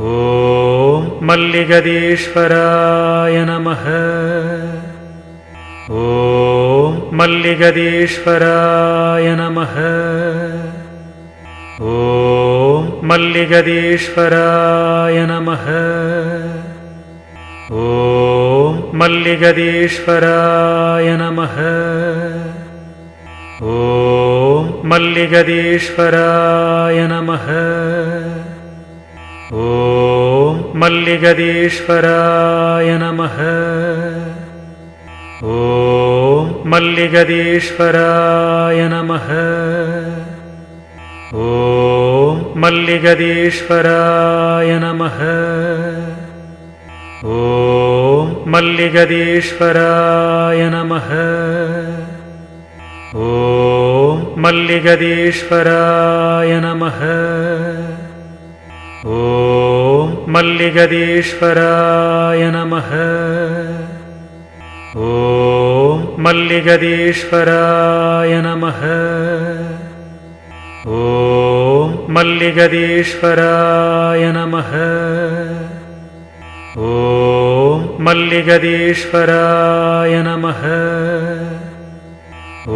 ॐ मल्लिगदीश्वराय नमः। ॐ मल्लिगदीश्वराय नमः। ॐ मल्लिगदीश्वराय नमः। ॐ मल्लिगदीश्वराय नमः। ॐ मल्लिगदीश्वराय नमः ॐ मल्लिगदीश्वराय नमः। ॐ मल्लिगदीश्वराय नमः। ॐ मल्लिगदीश्वराय नमः। ॐ मल्लिगदीश्वराय नमः। ॐ मल्लिगदीश्वराय नमः ॐ मल्लिगदीश्वराय नमः। ॐ मल्लिगदीश्वराय नमः। ॐ मल्लिगदीश्वराय नमः। ॐ मल्लिगदीश्वराय नमः। ॐ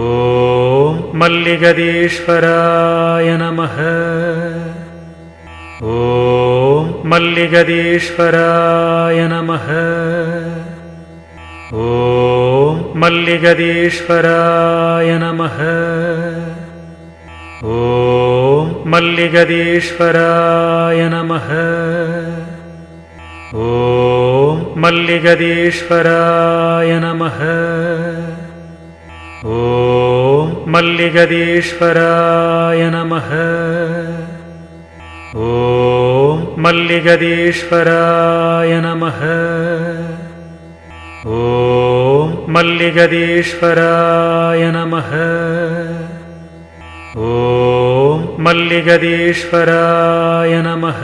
मल्लिगदीश्वराय नमः ॐ मल्लिगदीश्वराय नमः। ॐ मल्लिगदीश्वराय नमः। ॐ मल्लिगदीश्वराय नमः। ॐ मल्लिगदीश्वराय नमः। ॐ मल्लिगदीश्वराय नमः ॐ मल्लिगदीश्वराय नमः। ॐ मल्लिगदीश्वराय नमः। ॐ मल्लिगदीश्वराय नमः।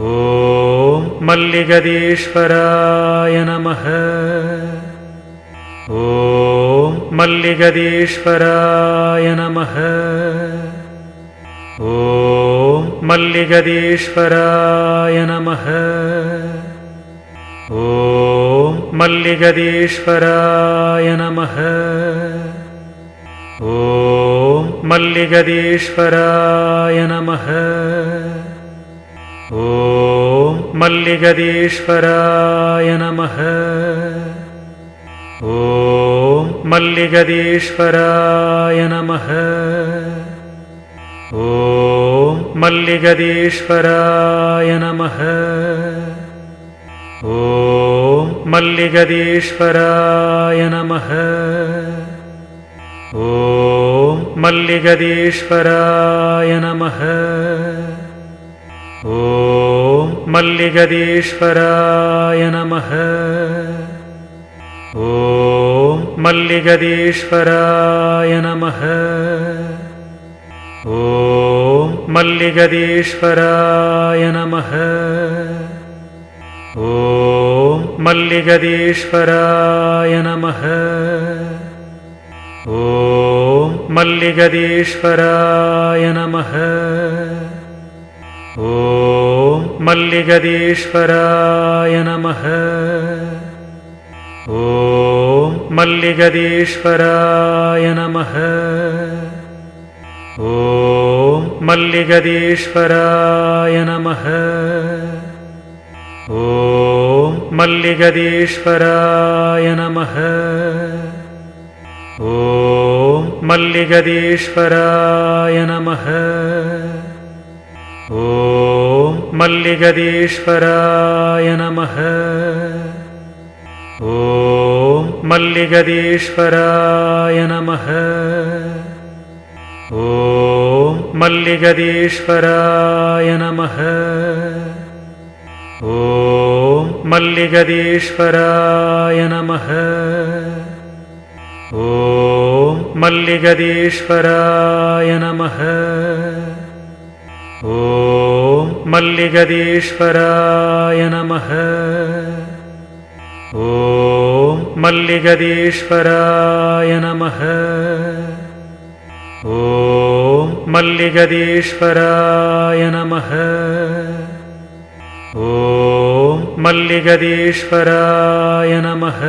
ॐ मल्लिगदीश्वराय नमः। ॐ मल्लिगदीश्वराय नमः ॐ मल्लिगदीश्वराय नमः। ॐ मल्लिगदीश्वराय नमः। ॐ मल्लिगदीश्वराय नमः। ॐ मल्लिगदीश्वराय नमः। ॐ मल्लिगदीश्वराय नमः ॐ मल्लिगदीश्वराय नमः। ॐ मल्लिगदीश्वराय नमः। ॐ मल्लिगदीश्वराय नमः। ॐ मल्लिगदीश्वराय नमः। ॐ मल्लिगदीश्वराय नमः ॐ मल्लिगदीश्वराय नमः। ॐ मल्लिगदीश्वराय नमः। ॐ मल्लिगदीश्वराय नमः। ॐ मल्लिगदीश्वराय नमः। ॐ मल्लिगदीश्वराय नमः ॐ मल्लिगदीश्वराय नमः। ॐ मल्लिगदीश्वराय नमः। ॐ मल्लिगदीश्वराय नमः। ॐ मल्लिगदीश्वराय नमः। ॐ मल्लिगदीश्वराय नमः मल्लिगदीश्वराय नमः। ॐ मल्लिगदीश्वराय नमः। ॐ मल्लिगदीश्वराय नमः। ॐ मल्लिगदीश्वराय नमः। ॐ मल्लिगदीश्वराय नमः। ॐ मल्लिगदीश्वराय नमः। ॐ मल्लिगदीश्वराय नमः।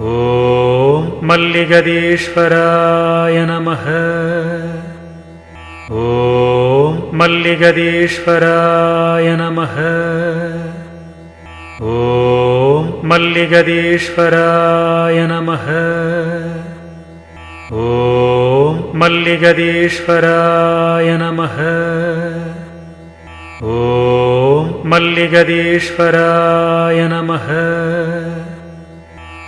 ॐ मल्लिगदीश्वराय नमः। ॐ मल्लिगदीश्वराय नमः। ॐ मल्लिगदीश्वराय नमः। ॐ ॐ मल्लिगदीश्वराय नमः। ॐ मल्लिगदीश्वराय नमः।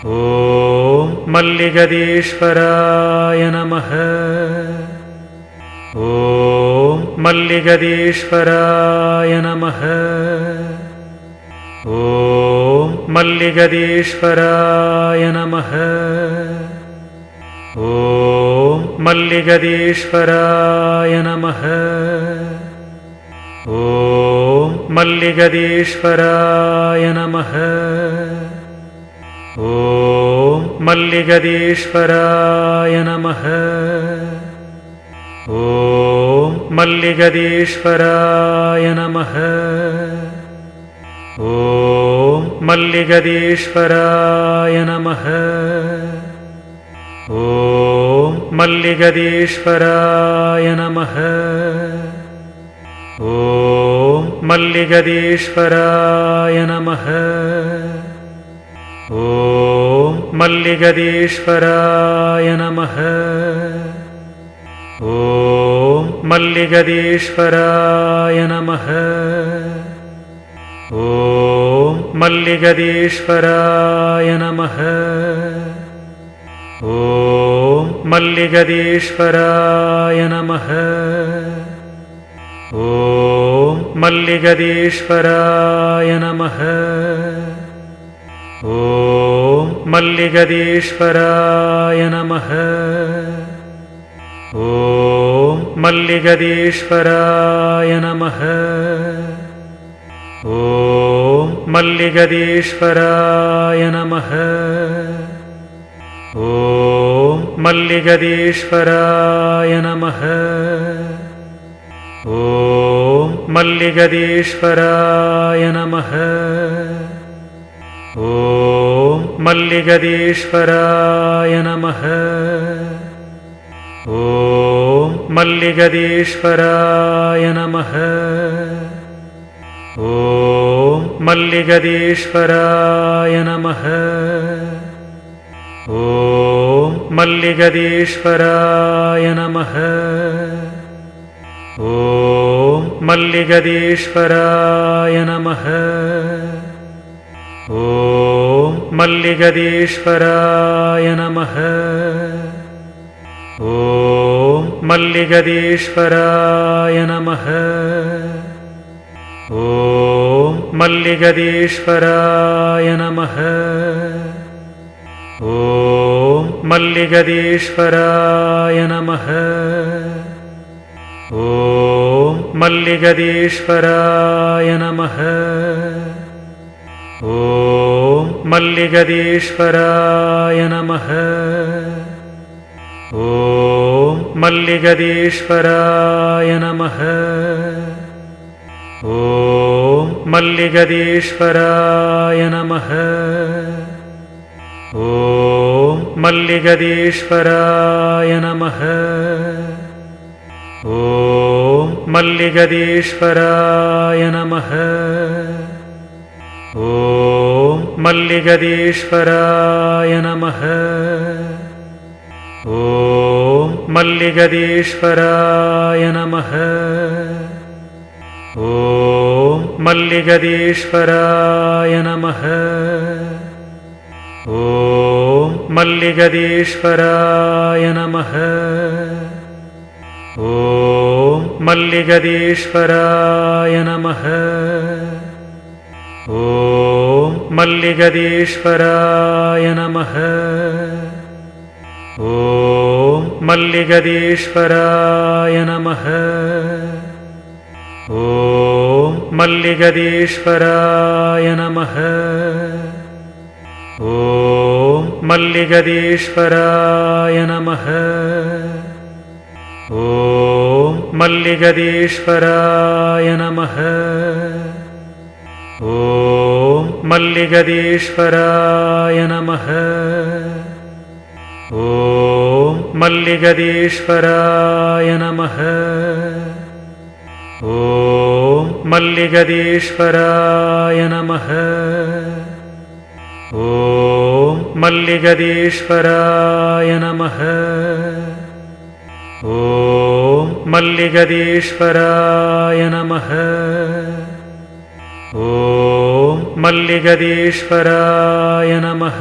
ॐ मल्लिगदीश्वराय नमः। ॐ मल्लिगदीश्वराय नमः। ॐ मल्लिगदीश्वराय नमः ॐ मल्लिगदीश्वराय नमः। ॐ मल्लिगदीश्वराय नमः। ॐ मल्लिगदीश्वराय नमः। ॐ मल्लिगदीश्वराय नमः। ॐ मल्लिगदीश्वराय नमः ॐ मल्लिगदीश्वराय नमः। ॐ मल्लिगदीश्वराय नमः। ॐ मल्लिगदीश्वराय नमः। ॐ मल्लिगदीश्वराय नमः। ॐ मल्लिगदीश्वराय नमः ॐ मल्लिगदीश्वराय नमः। ॐ मल्लिगदीश्वराय नमः। ॐ मल्लिगदीश्वराय नमः। ॐ मल्लिगदीश्वराय नमः। ॐ मल्लिगदीश्वराय नमः। ॐ मल्लिगदीश्वराय नमः। ॐ मल्लिगदीश्वराय नमः। ॐ मल्लिगदीश्वराय नमः। ॐ मल्लिगदीश्वराय नमः। ॐ मल्लिगदीश्वराय नमः। ॐ मल्लिगदीश्वराय नमः। ॐ मल्लिगदीश्वराय नमः। ॐ मल्लिगदीश्वराय नमः। ॐ मल्लिगदीश्वराय नमः। ॐ मल्लिगदीश्वराय नमः ॐ मल्लिगदीश्वराय नमः। ॐ मल्लिगदीश्वराय नमः। ॐ मल्लिगदीश्वराय नमः। ॐ मल्लिगदीश्वराय नमः। ॐ मल्लिगदीश्वराय नमः ॐ मल्लिगदीश्वराय नमः। ॐ मल्लिगदीश्वराय नमः। ॐ मल्लिगदीश्वराय नमः। ॐ मल्लिगदीश्वराय नमः। ॐ मल्लिगदीश्वराय नमः। ॐ मल्लिगदीश्वराय नमः। ॐ मल्लिगदीश्वराय नमः। ॐ मल्लिगदीश्वराय नमः। ॐ मल्लिगदीश्वराय नमः। ॐ मल्लिगदीश्वराय नमः। ॐ मल्लिगदीश्वराय नमः। ॐ मल्लिगदीश्वराय नमः। ॐ मल्लिगदीश्वराय नमः। ॐ मल्लिगदीश्वराय नमः। ॐ मल्लिगदीश्वराय नमः। ॐ मल्लिगदीश्वराय नमः। ॐ मल्लिगदीश्वराय नमः। ॐ मल्लिगदीश्वराय नमः